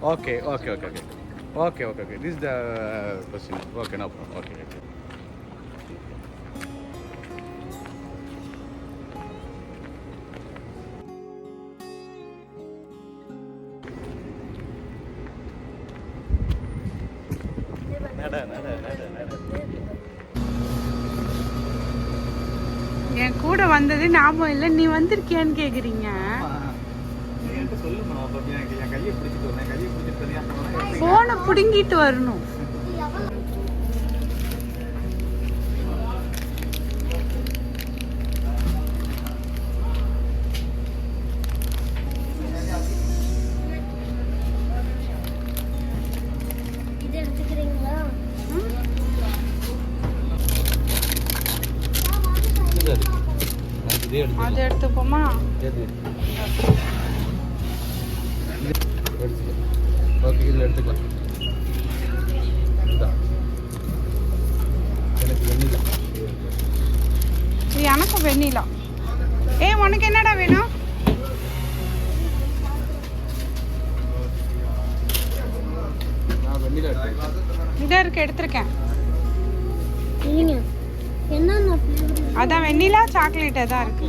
Okay. This is the uh, question. Okay, no problem. Okay, okay. நட நட நட நட என் கூட வந்தது ஞாபகம் இல்லை நீ வந்திருக்கியான்னு கேக்குறீங்க போனை பிடுங்கிட்டு வரணும். அது எடுத்துப்போமா எது எடுத்துக்கலாம் ஓகே இதில் எடுத்துக்கலாம். எனக்கு வெண்ணிலா. எனக்கும் வெண்ணிலா. ஏய் உனக்கு என்னடா வேணும்? நான் வெண்ணிலா எடுத்துக்கிறேன். இதா இருக்கு எடுத்திருக்கேன். அதான் வெண்ணிலா சாக்லேட் தான் இருக்கு.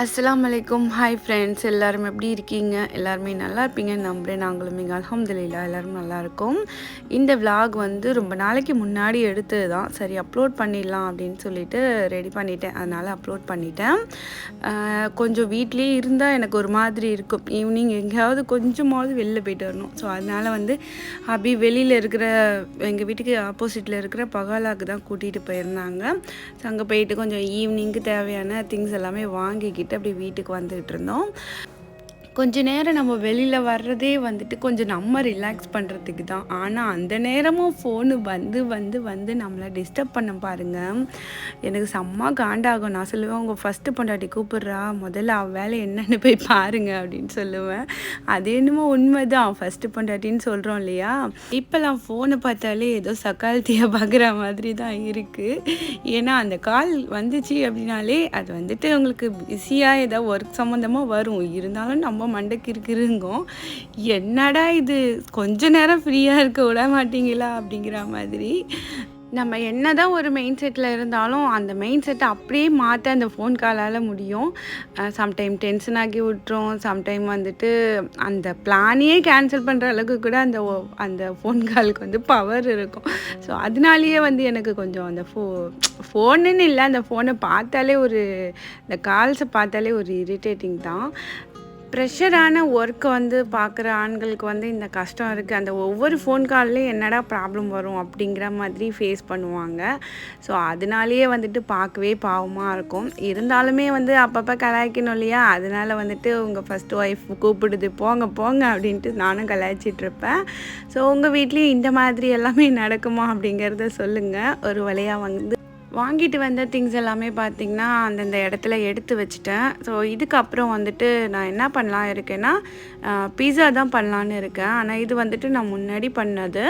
அஸ்லாம் அலைக்கும். ஹாய் ஃப்ரெண்ட்ஸ் எல்லாரும் எப்படி இருக்கீங்க? எல்லாருமே நல்லா இருப்பீங்கன்னு நம்புறேன் நாங்களும் இங்கே அல்ஹம்துலில்லாஹ் எல்லோரும் நல்லாயிருக்கும் இந்த விலாக் வந்து ரொம்ப நாளைக்கு முன்னாடி எடுத்தது தான் சரி அப்லோட் பண்ணிடலாம் அப்படின்னு சொல்லிட்டு ரெடி பண்ணிட்டேன். அதனால் அப்லோட் பண்ணிட்டேன். கொஞ்சம் வீட்லேயே இருந்தால் எனக்கு ஒரு மாதிரி இருக்கும். ஈவினிங் எங்கேயாவது கொஞ்சமாவது வெளில போயிட்டு வரணும். ஸோ அதனால் வந்து அப்படி வெளியில் இருக்கிற எங்கள் வீட்டுக்கு ஆப்போசிட்டில் இருக்கிற பகாலாக்கு தான் கூட்டிகிட்டு போயிருந்தாங்க. ஸோ அங்கே போயிட்டு கொஞ்சம் ஈவினிங்க்கு தேவையான திங்ஸ் எல்லாமே வாங்கிக்கிட்டு அப்படி வீட்டுக்கு வந்துட்டு இருந்தோம். கொஞ்ச நேரம் நம்ம வெளியில் வர்றதே வந்துட்டு கொஞ்சம் நம்ம ரிலாக்ஸ் பண்ணுறதுக்கு தான். ஆனால் அந்த நேரமும் ஃபோனு வந்து வந்து வந்து நம்மளை டிஸ்டர்ப் பண்ண பாருங்கள் எனக்கு செம்ம காண்டாகும். நான் சொல்லுவேன் உங்கள் ஃபஸ்ட்டு பொண்டாட்டி கூப்பிட்றா. முதல்ல அவள் வேலை என்னென்னு போய் பாருங்க அப்படின்னு சொல்லுவேன். அது என்னமோ உண்மை தான் ஃபஸ்ட்டு பொண்டாட்டின்னு சொல்கிறோம் இல்லையா? இப்போல்லாம் ஃபோனை பார்த்தாலே ஏதோ சக்காலத்தியாக பார்க்குற மாதிரி தான் இருக்குது ஏன்னா அந்த கால் வந்துச்சு அப்படின்னாலே அது வந்துட்டு உங்களுக்கு பிஸியாக ஏதோ ஒர்க் சம்மந்தமாக வரும். இருந்தாலும் நம்ம மண்டைக்கு இருக்குருங்கோம் என்னடா இது? கொஞ்ச நேரம் ஃப்ரீயாக இருக்க விட மாட்டீங்களா? அப்படிங்கிற மாதிரி. நம்ம என்ன தான் ஒரு மெயின் செட்டில் இருந்தாலும் அந்த மெயின் செட்டை அப்படியே மாற்ற அந்த ஃபோன் காலால் முடியும். சம்டைம் டென்ஷன் ஆக்கி விட்டுரும். சம்டைம் வந்துட்டு அந்த பிளானையே கேன்சல் பண்ணுற அளவுக்கு கூட அந்த அந்த ஃபோன் காலுக்கு வந்து பவர் இருக்கும். ஸோ அதனாலேயே வந்து எனக்கு கொஞ்சம் அந்த ஃபோ ஃபோனுன்னு இல்லை அந்த ஃபோனை பார்த்தாலே ஒரு இந்த கால்ஸை பார்த்தாலே ஒரு இரிட்டேட்டிங் தான். ப்ரெஷரான ஒர்க்கை வந்து பார்க்குற ஆண்களுக்கு வந்து இந்த கஷ்டம் இருக்குது அந்த ஒவ்வொரு ஃபோன் கால்லையும் என்னடா ப்ராப்ளம் வரும் அப்படிங்கிற மாதிரி ஃபேஸ் பண்ணுவாங்க. ஸோ அதனாலேயே வந்துட்டு பார்க்கவே பாவமாக இருக்கும். இருந்தாலுமே வந்து அப்பப்போ கலாய்க்கணும் இல்லையா? அதனால வந்துட்டு உங்கள் ஃபஸ்ட் ஒய்ஃப் கூப்பிடுது போங்க போங்க அப்படின்ட்டு நானும் கலாய்ச்சிட்டு இருப்பேன். ஸோ உங்கள் வீட்லேயும் இந்த மாதிரி எல்லாமே நடக்குமா அப்படிங்கிறத சொல்லுங்கள் ஒரு வழியாக வந்து வாங்கிட்டு வந்த திங்ஸ் எல்லாமே பார்த்திங்கன்னா அந்தந்த இடத்துல எடுத்து வச்சுட்டேன். ஸோ இதுக்கப்புறம் வந்துட்டு நான் என்ன பண்ணலாம் இருக்கேன்னா பீஸா தான் பண்ணலான்னு இருக்கேன். ஆனால் இது வந்துட்டு நான் முன்னாடி பண்ணது.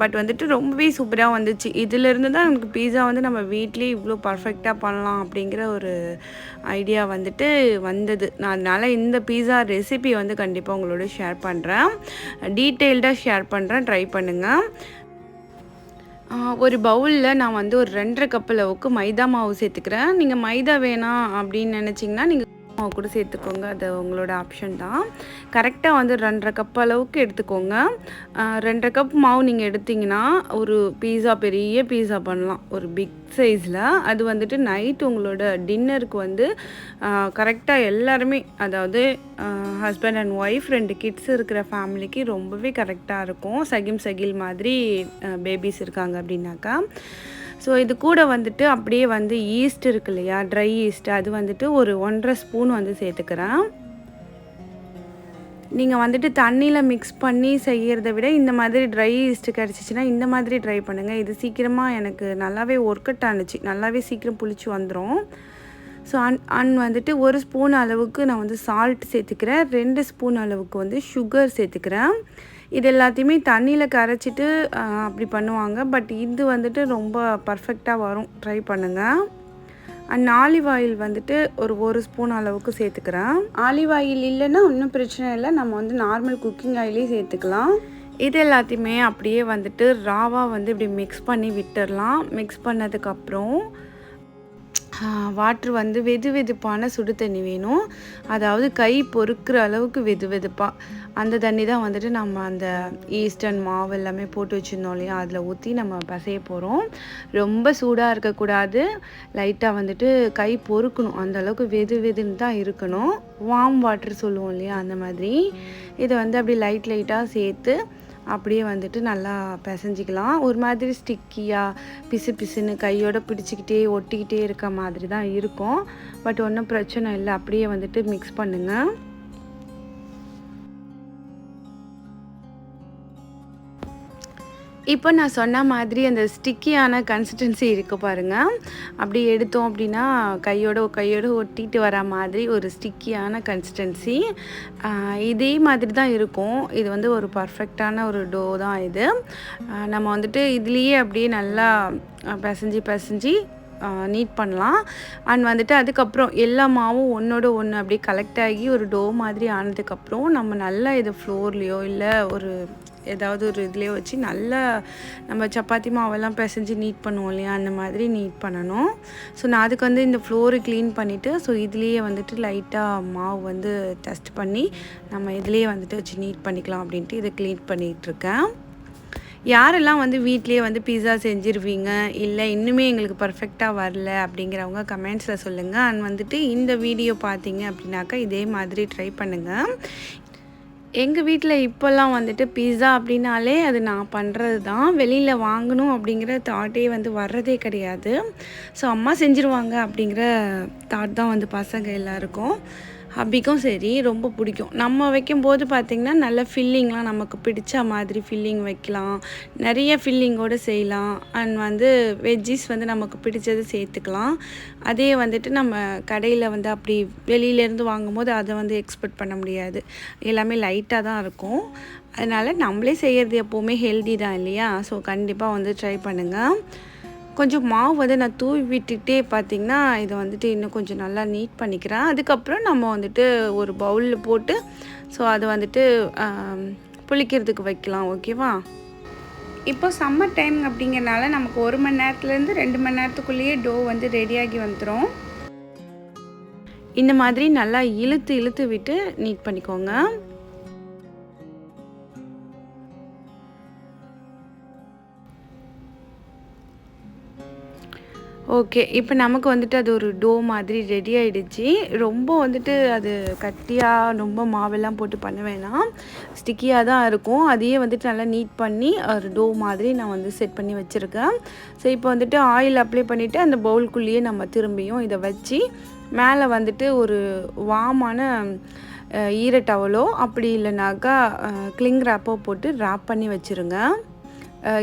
பட் வந்துட்டு ரொம்பவே சூப்பராக வந்துச்சு. இதிலிருந்து தான் எனக்கு பீஸா வந்து நம்ம வீட்லேயே இவ்வளோ பர்ஃபெக்டாக பண்ணலாம் அப்படிங்கிற ஒரு ஐடியா வந்துட்டு வந்தது. நான் அதனால் இந்த பீஸா ரெசிபி வந்து கண்டிப்பாக உங்களோட ஷேர் பண்ணுறேன் டீட்டெயில்டாக ஷேர் பண்ணுறேன் ட்ரை பண்ணுங்கள் ஒரு பவுலில் நான் வந்து ஒரு ரெண்டரை கப் அளவுக்கு மைதா மாவு சேர்த்துக்கிறேன். நீங்கள் மைதா வேணாம் அப்படின்னு நினச்சிங்கன்னா நீங்கள் கூட சேர்த்துக்கோங்க. அது உங்களோட ஆப்ஷன் தான். கரெக்டாக வந்து ரெண்டரை கப் அளவுக்கு எடுத்துக்கோங்க. ரெண்டரை கப் மாவு நீங்கள் எடுத்தீங்கன்னா ஒரு பீஸா பெரிய பீஸா பண்ணலாம். ஒரு பிக் சைஸில் அது வந்துட்டு நைட் உங்களோட டின்னருக்கு வந்து கரெக்டாக எல்லாருமே அதாவது ஹஸ்பண்ட் அண்ட் ஒய்ஃப் ரெண்டு கிட்ஸ் இருக்கிற ஃபேமிலிக்கு ரொம்பவே கரெக்டாக இருக்கும். சகிம் சகில் மாதிரி பேபிஸ் இருக்காங்க அப்படின்னாக்கா. ஸோ இது கூட வந்துட்டு அப்படியே வந்து ஈஸ்ட் இருக்கு இல்லையா? ட்ரை ஈஸ்ட் அது வந்துட்டு ஒரு ஒன்றரை ஸ்பூன் வந்து சேர்த்துக்கிறேன். நீங்கள் வந்துட்டு தண்ணியில் மிக்ஸ் பண்ணி செய்கிறத விட இந்த மாதிரி ட்ரை ஈஸ்ட் கிடச்சிச்சின்னா இந்த மாதிரி ட்ரை பண்ணுங்கள் இது சீக்கிரமாக எனக்கு நல்லாவே ஒர்க் அவுட் ஆனுச்சு. நல்லாவே சீக்கிரம் புளிச்சு வந்துடும் ஸோ அன் அன் வந்துட்டு ஒரு ஸ்பூன் அளவுக்கு நான் வந்து சால்ட் சேர்த்துக்கிறேன். ரெண்டு ஸ்பூன் அளவுக்கு வந்து சுகர் சேர்த்துக்கிறேன். இது எல்லாத்தையுமே தண்ணியில் கரைச்சிட்டு அப்படி பண்ணுவாங்க. பட் இது வந்துட்டு ரொம்ப பர்ஃபெக்டாக வரும். ட்ரை பண்ணுங்கள் அண்ட் ஆலிவ் ஆயில் வந்துட்டு ஒரு ஒரு ஸ்பூன் அளவுக்கு சேர்த்துக்கிறேன். ஆலிவ் ஆயில் இல்லைன்னா ஒன்றும் பிரச்சனை இல்லை. நம்ம வந்து நார்மல் குக்கிங் ஆயிலே சேர்த்துக்கலாம். இது எல்லாத்தையுமே அப்படியே வந்துட்டு ராவாக வந்து இப்படி மிக்ஸ் பண்ணி விட்டுடலாம் மிக்ஸ் பண்ணதுக்கப்புறம் வாட்ரு வந்து வெது வெதுப்பான சுடு தண்ணி வேணும். அதாவது கை பொறுக்கிற அளவுக்கு வெது வெதுப்பாக அந்த தண்ணி தான் வந்துட்டு நம்ம அந்த ஈஸ்டர்ன் மாவு எல்லாமே போட்டு வச்சுருந்தோம் இல்லையா? அதில் ஊற்றி நம்ம பசைய போகிறோம் ரொம்ப சூடாக இருக்கக்கூடாது. லைட்டாக வந்துட்டு கை பொறுக்கணும். அந்த அளவுக்கு வெது வெதுன்னு தான் இருக்கணும். வார்ம் வாட்டர் சொல்லுவோம் இல்லையா? அந்த மாதிரி. இதை வந்து அப்படி லைட் லைட்டாக சேர்த்து அப்படியே வந்துட்டு நல்லா பிசைஞ்சிக்கலாம். ஒரு மாதிரி ஸ்டிக்கியாக பிசு பிசுன்னு கையோட பிடிச்சிக்கிட்டே ஒட்டிக்கிட்டே இருக்க மாதிரி தான் இருக்கும். பட் ஒன்றும் பிரச்சனை இல்லை. அப்படியே வந்துட்டு மிக்ஸ் பண்ணுங்கள் இப்போ நான் சொன்ன மாதிரி அந்த ஸ்டிக்கியான கன்சிஸ்டன்சி இருக்குது பாருங்கள் அப்படி எடுத்தோம் அப்படின்னா கையோட கையோட ஒட்டிட்டு வர மாதிரி ஒரு ஸ்டிக்கியான கன்சிஸ்டன்சி இதே மாதிரி தான் இருக்கும். இது வந்து ஒரு பர்ஃபெக்டான ஒரு டோ தான் இது. நம்ம வந்துட்டு இதுலேயே அப்படியே நல்லா பிசைஞ்சு பிசைஞ்சு நீட் பண்ணலாம். அண்ட் வந்துட்டு அதுக்கப்புறம் எல்லா மாவும் ஒன்றோட ஒன்று அப்படியே கலெக்ட் ஆகி ஒரு டோ மாதிரி ஆனதுக்கப்புறம் நம்ம நல்லா இது ஃப்ளோர்லேயோ இல்லை ஒரு ஏதாவது ஒரு இதுலேயோ வச்சு நல்லா நம்ம சப்பாத்தி மாவெல்லாம் பிசைஞ்சு நீட் பண்ணுவோம் இல்லையா? அந்த மாதிரி நீட் பண்ணணும். ஸோ நான் அதுக்கு வந்து இந்த ஃப்ளோரு க்ளீன் பண்ணிவிட்டு ஸோ இதுலேயே வந்துட்டு லைட்டாக மாவு வந்து டெஸ்ட் பண்ணி நம்ம இதுலேயே வந்துட்டு வச்சு நீட் பண்ணிக்கலாம் அப்படின்ட்டு இதை க்ளீன் பண்ணிகிட்ருக்கேன் யாரெல்லாம் வந்து வீட்லேயே வந்து பீஸா செஞ்சுருவீங்க? இல்லை இன்னுமே எங்களுக்கு பர்ஃபெக்டாக வரல அப்படிங்கிறவங்க கமெண்ட்ஸில் சொல்லுங்கள் அண்ட் வந்துட்டு இந்த வீடியோ பார்த்தீங்க அப்படின்னாக்கா இதே மாதிரி ட்ரை பண்ணுங்கள் எங்கள் வீட்டில் இப்போல்லாம் வந்துட்டு பீஸா அப்படின்னாலே அது நான் பண்ணுறது தான். வெளியில் வாங்கணும் அப்படிங்கிற தாட்டே வந்து வர்றதே கிடையாது. ஸோ அம்மா செஞ்சுருவாங்க அப்படிங்கிற தாட் தான் வந்து பசங்க எல்லாருக்கும். ஹப்பிக்கும் சரி ரொம்ப பிடிக்கும். நம்ம வைக்கும்போது பார்த்திங்கன்னா நல்ல ஃபில்லிங்லாம் நமக்கு பிடிச்ச மாதிரி ஃபில்லிங் வைக்கலாம். நிறைய ஃபில்லிங்கோடு செய்யலாம். அண்ட் வந்து வெஜ்ஜிஸ் வந்து நமக்கு பிடிச்சது சேர்த்துக்கலாம். அதே வந்துட்டு நம்ம கடையில் வந்து அப்படி வெளியிலேருந்து வாங்கும்போது அதை வந்து எக்ஸ்பெக்ட் பண்ண முடியாது. எல்லாமே லைட்டாக தான் இருக்கும். அதனால் நம்மளே செய்கிறது எப்போவுமே ஹெல்தி தான் இல்லையா? ஸோ கண்டிப்பாக வந்து ட்ரை பண்ணுங்கள் கொஞ்சம் மாவு வந்து நான் தூவி விட்டுக்கிட்டே பார்த்திங்கன்னா இதை வந்துட்டு இன்னும் கொஞ்சம் நல்லா நீட் பண்ணிக்கிறேன். அதுக்கப்புறம் நம்ம வந்துட்டு ஒரு பவுலில் போட்டு ஸோ அதை வந்துட்டு புளிக்கிறதுக்கு வைக்கலாம் ஓகேவா? இப்போ சம்மர் டைம் அப்படிங்கிறனால நமக்கு ஒரு மணி நேரத்துலேருந்து ரெண்டு மணி நேரத்துக்குள்ளேயே டோ வந்து ரெடியாகி வந்துடும் இந்த மாதிரி நல்லா இழுத்து இழுத்து விட்டு நீட் பண்ணிக்கோங்க. ஓகே இப்போ நமக்கு வந்துட்டு அது ஒரு டோ மாதிரி ரெடி ஆகிடுச்சு ரொம்ப வந்துட்டு அது கட்டியாக ரொம்ப மாவெல்லாம் போட்டு பண்ண வேணாம். ஸ்டிக்கியாக தான் இருக்கும். அதையே வந்துட்டு நல்லா நீட் பண்ணி ஒரு டோ மாதிரி நான் வந்து செட் பண்ணி வச்சுருக்கேன். ஸோ இப்போ வந்துட்டு ஆயில் அப்ளை பண்ணிவிட்டு அந்த பவுலுக்குள்ளேயே நம்ம திரும்பியும் இதை வச்சு மேலே வந்துட்டு ஒரு வாமான ஈர டவலோ அப்படி இல்லைனாக்கா கிளிங் ரேப்போ போட்டு ரேப் பண்ணி வச்சுருங்க.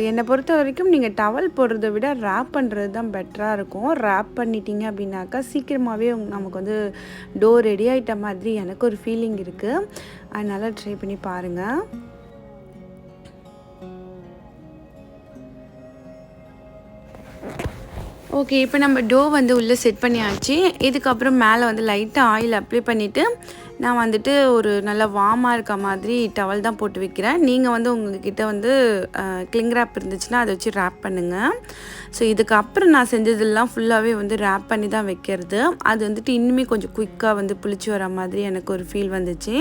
என்னை பொறுத்த வரைக்கும் நீங்கள் டவல் போடுறத விட ரேப் பண்ணுறது தான் பெட்டராக இருக்கும். ரேப் பண்ணிட்டீங்க அப்படின்னாக்கா சீக்கிரமாகவே நமக்கு வந்து டோர் ரெடி ஆகிட்ட மாதிரி எனக்கு ஒரு ஃபீலிங் இருக்குது அதனால் ட்ரை பண்ணி பாருங்கள் ஓகே இப்போ நம்ம டோ வந்து உள்ளே செட் பண்ணியாச்சு. இதுக்கப்புறம் மேலே வந்து லைட்டாக ஆயில் அப்ளை பண்ணிவிட்டு நான் வந்துட்டு ஒரு நல்ல வார்மாக இருக்க மாதிரி டவல் தான் போட்டு வைக்கிறேன். நீங்கள் வந்து உங்ககிட்ட வந்து கிளிங் ரேப் இருந்துச்சுன்னா அதை வச்சு ரேப் பண்ணுங்கள் ஸோ இதுக்கப்புறம் நான் செஞ்சதெல்லாம் ஃபுல்லாகவே வந்து ரேப் பண்ணி தான் வைக்கிறது. அது வந்துட்டு இன்னுமே கொஞ்சம் குயிக்காக வந்து புளிச்சு வர மாதிரி எனக்கு ஒரு ஃபீல் வந்துச்சு.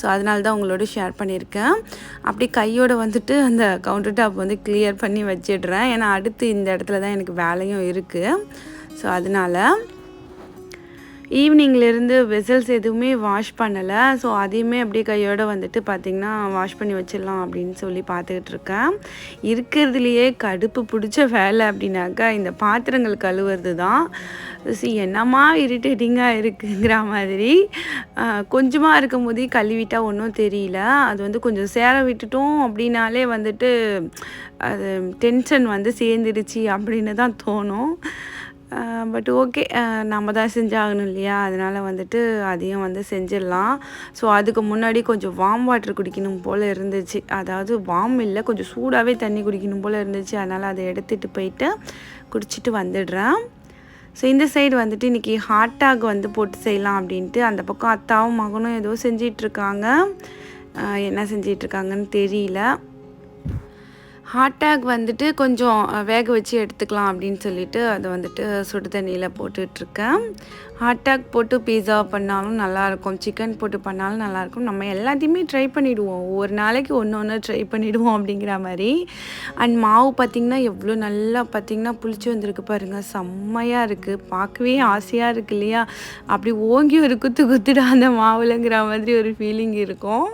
ஸோ அதனால தான் உங்களோட ஷேர் பண்ணியிருக்கேன். அப்படி கையோட வந்துட்டு அந்த கவுண்டர் டாப் வந்து கிளியர் பண்ணி வச்சிடுறேன். ஏன்னா அடுத்து இந்த இடத்துல தான் எனக்கு வேலையும் இருக்குது ஸோ அதனால் ஈவினிங்லேருந்து வெசல்ஸ் எதுவுமே வாஷ் பண்ணலை. ஸோ அதையுமே அப்படியே கையோடு வந்துட்டு பார்த்திங்கன்னா வாஷ் பண்ணி வச்சிடலாம் அப்படின்னு சொல்லி பார்த்துக்கிட்டு இருக்கேன். இருக்கிறதுலையே கடுப்பு பிடிச்ச வேலை அப்படின்னாக்கா இந்த பாத்திரங்கள் கழுவுறது தான். சி என்னம்மா இரிட்டேட்டிங்காக இருக்குங்கிற மாதிரி. கொஞ்சமாக இருக்கும் போதே கழுவிட்டா ஒன்றும் தெரியல. அது வந்து கொஞ்சம் சேர விட்டுட்டோம் அப்படின்னாலே வந்துட்டு அது டென்ஷன் வந்து சேர்ந்துடுச்சு அப்படின்னு தான் தோணும். பட் ஓகே நம்ம தான் செஞ்சாகணும் இல்லையா? அதனால் வந்துட்டு அதையும் வந்து செஞ்சிடலாம். ஸோ அதுக்கு முன்னாடி கொஞ்சம் வார்ம் வாட்டர் குடிக்கணும் போல் இருந்துச்சு. அதாவது வார்ம் இல்லை கொஞ்சம் சூடாகவே தண்ணி குடிக்கணும் போல் இருந்துச்சு. அதனால் அதை எடுத்துகிட்டு போயிட்டு குடிச்சிட்டு வந்துடுறேன். ஸோ இந்த சைடு வந்துட்டு இன்றைக்கி ஹாட் டாக் வந்து போட்டு செய்யலாம் அப்படின்ட்டு அந்த பக்கம் அத்தாவும் மகனும் ஏதோ செஞ்சிட்ருக்காங்க என்ன செஞ்சிட்ருக்காங்கன்னு தெரியல. ஹாட்டாக் வந்துட்டு கொஞ்சம் வேக வச்சு எடுத்துக்கலாம் அப்படின்னு சொல்லிட்டு அதை வந்துட்டு சுடு தண்ணியில் போட்டுட்ருக்கேன். ஹாட்டாக் போட்டு பீஸா பண்ணாலும் நல்லாயிருக்கும். சிக்கன் போட்டு பண்ணாலும் நல்லாயிருக்கும். நம்ம எல்லாத்தையுமே ட்ரை பண்ணிவிடுவோம் ஒவ்வொரு நாளைக்கு ஒன்று ஒன்று ட்ரை பண்ணிவிடுவோம் அப்படிங்கிற மாதிரி. அண்ட் மாவு பார்த்திங்கன்னா எவ்வளோ நல்லா பார்த்திங்கன்னா புளிச்சு வந்திருக்கு பாருங்கள் செம்மையாக இருக்குது பார்க்கவே ஆசையாக இருக்கு இல்லையா? அப்படி ஓங்கி ஒரு குத்து குத்துடா அந்த மாவுலங்கிற மாதிரி ஒரு ஃபீலிங் இருக்கும்.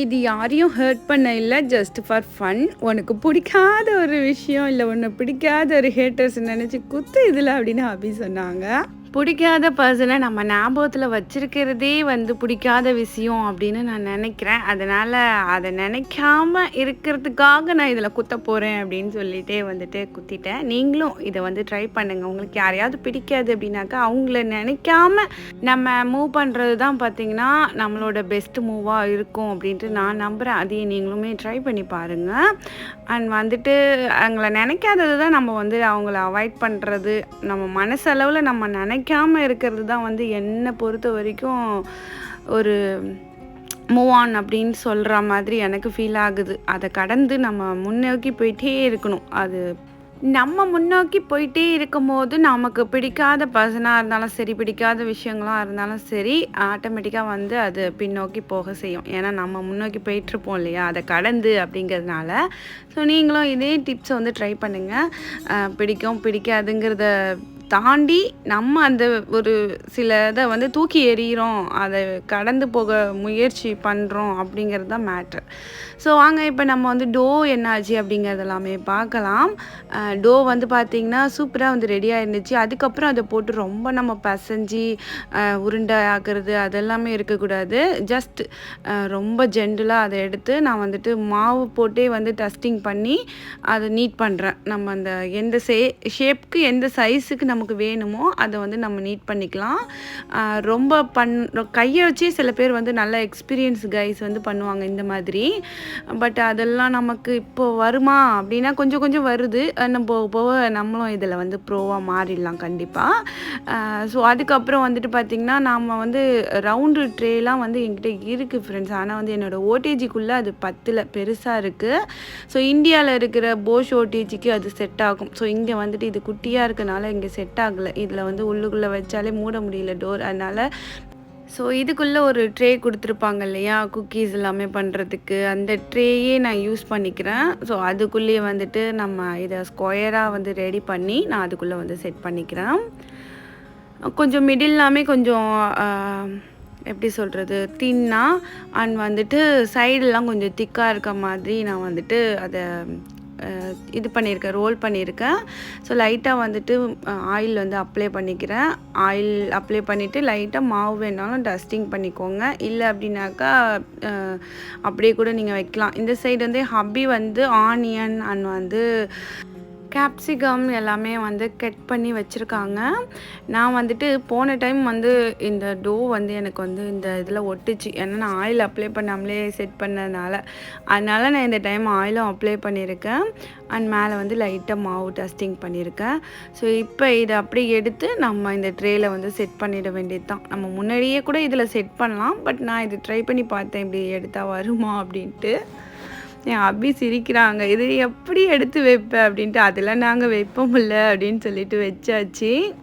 இது யாரையும் ஹர்ட் பண்ண இல்லை ஜஸ்ட் ஃபார் ஃபன் உனக்கு பிடிக்காத ஒரு விஷயம் இல்லை உன்னை பிடிக்காத ஒரு ஹேட்டர்ஸ் நினச்சி குத்து இதில் அப்படின்னு அபி சொன்னாங்க. பிடிக்காத பர்சனை நம்ம ஞாபகத்தில் வச்சிருக்கிறதே வந்து பிடிக்காத விஷயம் அப்படின்னு நான் நினைக்கிறேன். அதனால் அதை நினைக்காம இருக்கிறதுக்காக நான் இதில் குத்த போகிறேன் அப்படின்னு சொல்லிட்டே வந்துட்டு குத்திட்டேன். நீங்களும் இதை வந்து ட்ரை பண்ணுங்கள் உங்களுக்கு யாரையாவது பிடிக்காது அப்படின்னாக்கா அவங்கள நினைக்காம நம்ம மூவ் பண்ணுறது தான் பார்த்திங்கன்னா நம்மளோட பெஸ்ட் மூவாக இருக்கும் அப்படின்ட்டு நான் நம்புகிறேன் அதையும் நீங்களுமே ட்ரை பண்ணி பாருங்கள் அண்ட் வந்துட்டு அவங்கள நினைக்காதது தான் நம்ம வந்து அவங்கள அவாய்ட் பண்ணுறது நம்ம மனசளவில் நம்ம நினைக்காம இருக்கிறது தான் வந்து என்னை பொறுத்த வரைக்கும் ஒரு மூவ் ஆன் அப்படின்னு சொல்கிற மாதிரி எனக்கு ஃபீல் ஆகுது. அதை கடந்து நம்ம முன்னோக்கி போயிட்டே இருக்கணும். அது நம்ம முன்னோக்கி போயிட்டே இருக்கும்போது நமக்கு பிடிக்காத பர்சனாக இருந்தாலும் சரி பிடிக்காத விஷயங்களாக இருந்தாலும் சரி ஆட்டோமேட்டிக்காக வந்து அது பின்னோக்கி போக செய்யும். ஏன்னா நம்ம முன்னோக்கி போயிட்டுருப்போம் இல்லையா? அதை கடந்து அப்படிங்கிறதுனால. ஸோ நீங்களும் இதே டிப்ஸை வந்து ட்ரை பண்ணுங்கள் பிடிக்கும் பிடிக்காதுங்கிறத தாண்டி நம்ம அந்த ஒரு சில இதை வந்து தூக்கி எறிகிறோம் அதை கடந்து போக முயற்சி பண்ணுறோம் அப்படிங்கிறது தான் மேட்ரு ஸோ வாங்க இப்போ நம்ம வந்து டோ என்னாச்சு அப்படிங்கிறது எல்லாமே பார்க்கலாம் டோ வந்து பார்த்திங்கன்னா சூப்பராக வந்து ரெடியாக இருந்துச்சு அதுக்கப்புறம் அதை போட்டு ரொம்ப நம்ம பசஞ்சு உருண்டை ஆக்குறது அதெல்லாமே இருக்கக்கூடாது. ஜஸ்ட் ரொம்ப ஜென்டலாக அதை எடுத்து நான் வந்துட்டு மாவு போட்டே வந்து டஸ்டிங் பண்ணி அதை நீட் பண்ணுறேன் நம்ம அந்த எந்த சே ஷேப்க்கு எந்த சைஸுக்கு நமக்கு வேணுமோ அதை வந்து நம்ம நீட் பண்ணிக்கலாம். ரொம்ப பண் கையை வச்சே சில பேர் வந்து நல்ல எக்ஸ்பீரியன்ஸ் கைஸ் வந்து பண்ணுவாங்க இந்த மாதிரி. பட் அதெல்லாம் நமக்கு இப்போ வருமா அப்படின்னா கொஞ்சம் கொஞ்சம் வருது. நம்ம போக போக நம்மளும் இதில் வந்து ப்ரோவாக மாறிடலாம் கண்டிப்பாக ஸோ அதுக்கப்புறம் வந்துட்டு பார்த்திங்கன்னா நாம் வந்து ரவுண்டு ட்ரேலாம் வந்து எங்கிட்ட இருக்குது ஃப்ரெண்ட்ஸ் ஆனால் வந்து என்னோடய ஓடிஜிக்குள்ளே அது பத்தில் பெருசாக இருக்குது ஸோ இந்தியாவில் இருக்கிற போஷ் ஓடிஜிக்கு அது செட் ஆகும். ஸோ இங்கே வந்துட்டு இது குட்டியாக இருக்கனால இங்கே செட் ஆகலை. இதில் வந்து உள்ளுக்குள்ளே வச்சாலே மூட முடியல டோர் அதனால் ஸோ இதுக்குள்ளே ஒரு ட்ரே கொடுத்துருப்பாங்க இல்லையா? குக்கீஸ் எல்லாமே பண்ணுறதுக்கு அந்த ட்ரேயே நான் யூஸ் பண்ணிக்கிறேன். ஸோ அதுக்குள்ளேயே வந்துட்டு நம்ம இதை ஸ்கொயராக வந்து ரெடி பண்ணி நான் அதுக்குள்ளே வந்து செட் பண்ணிக்கிறேன். கொஞ்சம் மிடில்லாமே கொஞ்சம் எப்படி சொல்கிறது தின்னா அண்ட் வந்துட்டு சைடெல்லாம் கொஞ்சம் திக்காக இருக்க மாதிரி நான் வந்துட்டு அதை இது பண்ணியிருக்கேன் ரோல் பண்ணியிருக்கேன் ஸோ லைட்டாக வந்துட்டு ஆயில் வந்து அப்ளை பண்ணிக்கிறேன். ஆயில் அப்ளை பண்ணிவிட்டு லைட்டாக மாவு வேணாலும் டஸ்டிங் பண்ணிக்கோங்க. இல்லை அப்படின்னாக்கா அப்படியே கூட நீங்கள் வைக்கலாம். இந்த சைடு வந்து ஹப்பி வந்து ஆனியன் அண்ட் வந்து கேப்சிகம் எல்லாமே வந்து கட் பண்ணி வச்சுருக்காங்க. நான் வந்துட்டு போன டைம் வந்து இந்த டோ வந்து எனக்கு வந்து இந்த இதில் ஒட்டுச்சு. ஏன்னா நான் ஆயில் அப்ளை பண்ணாமலே செட் பண்ணதுனால. அதனால் நான் இந்த டைம் ஆயிலும் அப்ளை பண்ணியிருக்கேன். அண்ட் மேலே வந்து லைட்டாக மாவு டஸ்டிங் பண்ணியிருக்கேன். ஸோ இப்போ இதை அப்படியே எடுத்து நம்ம இந்த ட்ரேயில் வந்து செட் பண்ணிட வேண்டியது தான் நம்ம முன்னாடியே கூட இதில் செட் பண்ணலாம். பட் நான் இது ட்ரை பண்ணி பார்த்தேன். இப்படி எடுத்தால் வருமா அப்படின்ட்டு. என் அபி சிரிக்கிறாங்க இது எப்படி எடுத்து வைப்ப? அப்படின்ட்டு அதெல்லாம் நாங்கள் வைப்போம்ல அப்படின்னு சொல்லிட்டு வச்சாச்சு.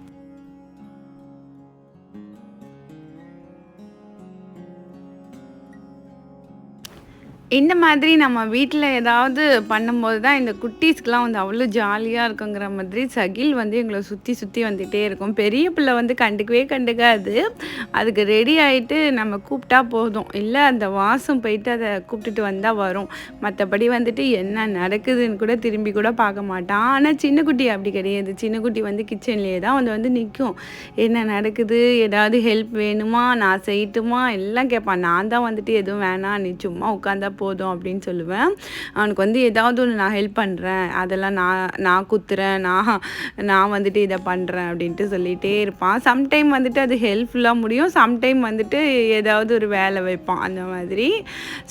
இந்த மாதிரி நம்ம வீட்டில் ஏதாவது பண்ணும்போது தான் இந்த குட்டீஸ்க்கெலாம் வந்து அவ்வளோ ஜாலியாக இருக்குங்கிற மாதிரி சகில் வந்து எங்களை சுற்றி சுற்றி வந்துகிட்டே இருக்கும். பெரிய பிள்ளை வந்து கண்டுக்கவே கண்டுக்காது. அதுக்கு ரெடி ஆகிட்டு நம்ம கூப்பிட்டா போதும். இல்லை அந்த வாசம் போயிட்டு அதை கூப்பிட்டுட்டு வந்தால் வரும். மற்றபடி வந்துட்டு என்ன நடக்குதுன்னு கூட திரும்பி கூட பார்க்க மாட்டான். ஆனால் சின்ன குட்டி அப்படி கிடையாது. சின்ன குட்டி வந்து கிச்சன்லேயே தான் வந்து வந்து நிற்கும் என்ன நடக்குது? ஏதாவது ஹெல்ப் வேணுமா? நான் செய்யட்டுமா? எல்லாம் கேட்பான். நான் தான் வந்துட்டு எதுவும் வேணாம். நீ சும்மா உட்காந்தா போதும் அப்படின்னு சொல்லுவேன். அவனுக்கு வந்து ஏதாவது ஒன்று நான் ஹெல்ப் பண்ணுறேன் அதெல்லாம் நான் நான் குத்துறேன். நான் நான் வந்துட்டு இதை பண்ணுறேன் அப்படின்ட்டு சொல்லிகிட்டே இருப்பான். சம்டைம் வந்துட்டு அது ஹெல்ப்ஃபுல்லாக முடியும். சம்டைம் வந்துட்டு ஏதாவது ஒரு வேலை வைப்பான். அந்த மாதிரி.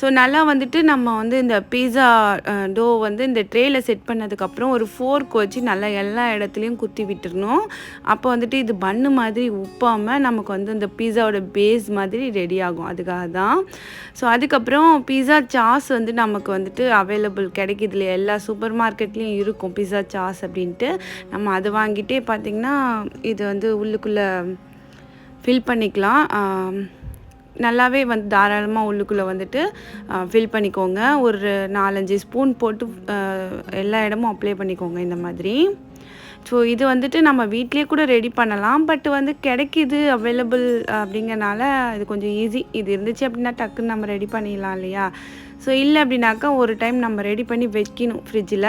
ஸோ நல்லா வந்துட்டு நம்ம வந்து இந்த பீஸா டோ வந்து இந்த ட்ரேயில் செட் பண்ணதுக்கப்புறம் ஒரு ஃபோர்க் வச்சு நல்லா எல்லா இடத்துலையும் குத்தி விட்டுறணும். அப்போ வந்துட்டு இது பன்னு மாதிரி உப்பாமல் நமக்கு வந்து இந்த பீஸாவோட பேஸ் மாதிரி ரெடி ஆகும். அதுக்காக தான் ஸோ அதுக்கப்புறம் பீஸா சாஸ் வந்து நமக்கு வந்துட்டு அவைலபிள் கிடைக்குது இல்லையா எல்லா சூப்பர் மார்க்கெட்லேயும் இருக்கும் பிஸா சாஸ் அப்படின்ட்டு. நம்ம அதை வாங்கிட்டே பார்த்திங்கன்னா இது வந்து உள்ளுக்குள்ளே ஃபில் பண்ணிக்கலாம். நல்லாவே வந்து தாராளமாக உள்ளுக்குள்ளே வந்துட்டு ஃபில் பண்ணிக்கோங்க. ஒரு நாலஞ்சு ஸ்பூன் போட்டு எல்லா இடமும் அப்ளை பண்ணிக்கோங்க இந்த மாதிரி. ஸோ இது வந்துட்டு நம்ம வீட்லேயே கூட ரெடி பண்ணலாம். பட் வந்து கிடைக்கிது அவைலபிள் அப்படிங்கறனால இது கொஞ்சம் ஈஸி இது இருந்துச்சு அப்படின்னா டக்குன்னு நம்ம ரெடி பண்ணிடலாம் இல்லையா? ஸோ இல்லை அப்படின்னாக்கா ஒரு டைம் நம்ம ரெடி பண்ணி வைக்கணும் ஃப்ரிட்ஜில்